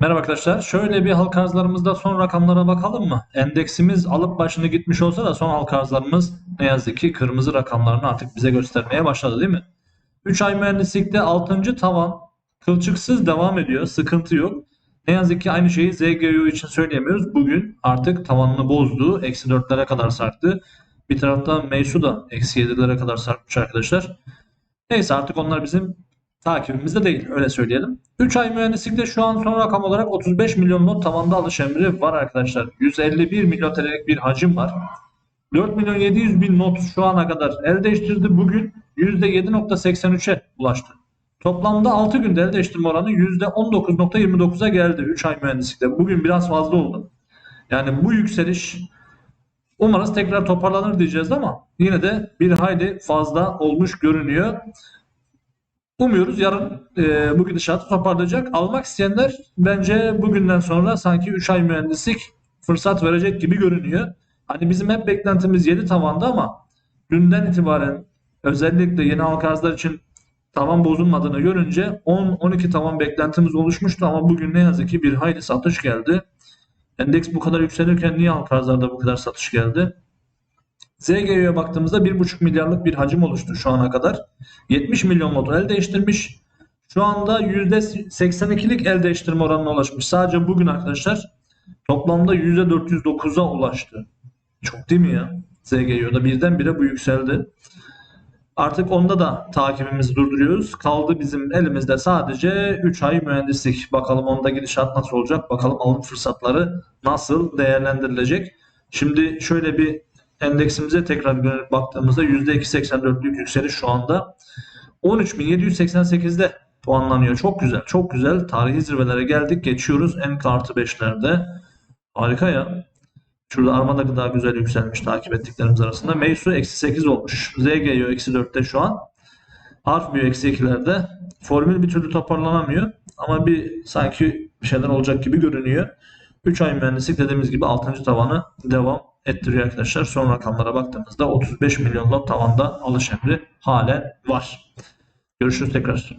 Merhaba arkadaşlar. Şöyle bir halka arzlarımızda son rakamlara bakalım mı? Endeksimiz alıp başını gitmiş olsa da son halka arzlarımız ne yazık ki kırmızı rakamlarını artık bize göstermeye başladı değil mi? 3 ay mühendislikte 6. tavan kılçıksız devam ediyor. Sıkıntı yok. Ne yazık ki aynı şeyi ZGU için söyleyemiyoruz. Bugün artık tavanını bozdu. Eksi 4'lere kadar sarktı. Bir taraftan Meysu da eksi 7'lere kadar sarkmış arkadaşlar. Neyse artık onlar bizim takibimizde değil öyle söyleyelim. 3 ay mühendislikte şu an son rakam olarak 35 milyon not tavanda alış emri var arkadaşlar. 151 milyon TL'lik bir hacim var. 4 milyon 700 bin not şu ana kadar el değiştirdi. Bugün %7.83'e ulaştı. Toplamda 6 günde el değiştirme oranı %19.29'a geldi 3 ay mühendislikte. Bugün biraz fazla oldu. Yani bu yükseliş umarız tekrar toparlanır diyeceğiz ama yine de bir hayli fazla olmuş görünüyor. Umuyoruz yarın e, bu gidişatı toparlayacak. Almak isteyenler bence bugünden sonra sanki 3 ay mühendislik fırsat verecek gibi görünüyor. Hani bizim hep beklentimiz 7 tavanda ama dünden itibaren özellikle yeni halka arzlar için tavan bozulmadığını görünce 10-12 tavan beklentimiz oluşmuştu ama bugün ne yazık ki bir hayli satış geldi. Endeks bu kadar yükselirken niye halka arzlarda bu kadar satış geldi? ZGU'ya baktığımızda 1,5 milyarlık bir hacim oluştu şu ana kadar. 70 milyon motor el değiştirmiş. Şu anda %82'lik el değiştirme oranına ulaşmış. Sadece bugün arkadaşlar toplamda %409'a ulaştı. Çok değil mi ya? ZGU'da birdenbire bu yükseldi. Artık onda da takibimizi durduruyoruz. Kaldı bizim elimizde sadece 3 ay mühendislik. Bakalım onda gidişat nasıl olacak? Bakalım alım fırsatları nasıl değerlendirilecek? Şimdi şöyle bir endeksimize tekrar baktığımızda %2.84'lük yükseliş şu anda 13.788'de puanlanıyor. Çok güzel, çok güzel. Tarihi zirvelere geldik. Geçiyoruz en artı 5'lerde. Harika ya. Şurada Armada Gıda güzel yükselmiş takip ettiklerimiz arasında. Meysu eksi 8 olmuş. ZGO eksi 4'te şu an. Harfbio eksi 2'lerde. Formül bir türlü toparlanamıyor. Ama bir sanki bir şeyler olacak gibi görünüyor. 3 ay mühendislik dediğimiz gibi 6. tavanı devam ettiriyor arkadaşlar. Son rakamlara baktığımızda 35 milyon lot tavanda alış emri halen var. Görüşürüz tekrar.